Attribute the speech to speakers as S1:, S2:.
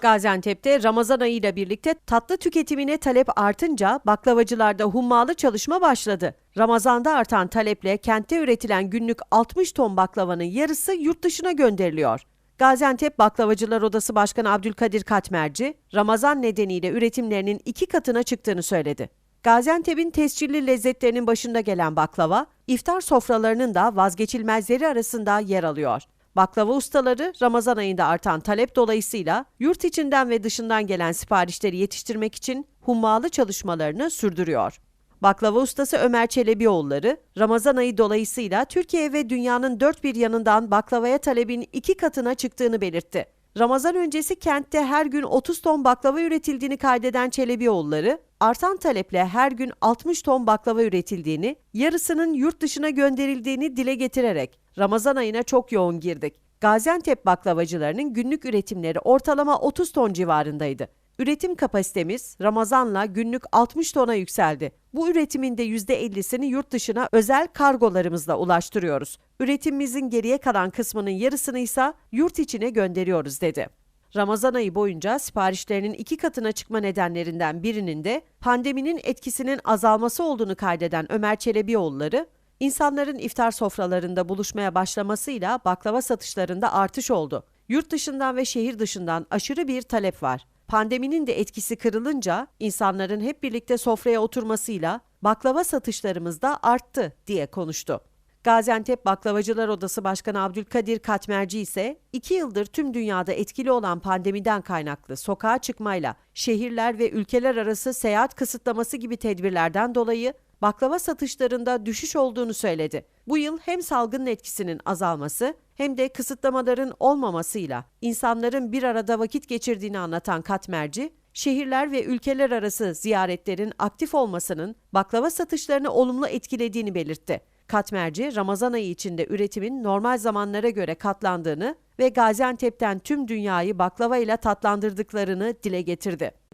S1: Gaziantep'te Ramazan ayı ile birlikte tatlı tüketimine talep artınca baklavacılarda hummalı çalışma başladı. Ramazanda artan taleple kentte üretilen günlük 60 ton baklavanın yarısı yurt dışına gönderiliyor. Gaziantep Baklavacılar Odası Başkanı Abdülkadir Katmerci, Ramazan nedeniyle üretimlerinin iki katına çıktığını söyledi. Gaziantep'in tescilli lezzetlerinin başında gelen baklava, iftar sofralarının da vazgeçilmezleri arasında yer alıyor. Baklava ustaları Ramazan ayında artan talep dolayısıyla yurt içinden ve dışından gelen siparişleri yetiştirmek için hummalı çalışmalarını sürdürüyor. Baklava ustası Ömer Çelebioğulları, Ramazan ayı dolayısıyla Türkiye ve dünyanın dört bir yanından baklavaya talebin iki katına çıktığını belirtti. Ramazan öncesi kentte her gün 30 ton baklava üretildiğini kaydeden Çelebioğulları, artan taleple her gün 60 ton baklava üretildiğini, yarısının yurt dışına gönderildiğini dile getirerek Ramazan ayına çok yoğun girdik. Gaziantep baklavacılarının günlük üretimleri ortalama 30 ton civarındaydı. Üretim kapasitemiz Ramazan'la günlük 60 tona yükseldi. Bu üretimin de %50'sini yurt dışına özel kargolarımızla ulaştırıyoruz. Üretimimizin geriye kalan kısmının yarısını ise yurt içine gönderiyoruz dedi. Ramazan ayı boyunca siparişlerinin iki katına çıkma nedenlerinden birinin de pandeminin etkisinin azalması olduğunu kaydeden Ömer Çelebioğulları, insanların iftar sofralarında buluşmaya başlamasıyla baklava satışlarında artış oldu. Yurt dışından ve şehir dışından aşırı bir talep var. Pandeminin de etkisi kırılınca insanların hep birlikte sofraya oturmasıyla baklava satışlarımız da arttı diye konuştu. Gaziantep Baklavacılar Odası Başkanı Abdülkadir Katmerci ise 2 yıldır tüm dünyada etkili olan pandemiden kaynaklı sokağa çıkmayla şehirler ve ülkeler arası seyahat kısıtlaması gibi tedbirlerden dolayı baklava satışlarında düşüş olduğunu söyledi. Bu yıl hem salgının etkisinin azalması hem de kısıtlamaların olmamasıyla insanların bir arada vakit geçirdiğini anlatan Katmerci, şehirler ve ülkeler arası ziyaretlerin aktif olmasının baklava satışlarını olumlu etkilediğini belirtti. Katmerci, Ramazan ayı içinde üretimin normal zamanlara göre katlandığını ve Gaziantep'ten tüm dünyayı baklava ile tatlandırdıklarını dile getirdi.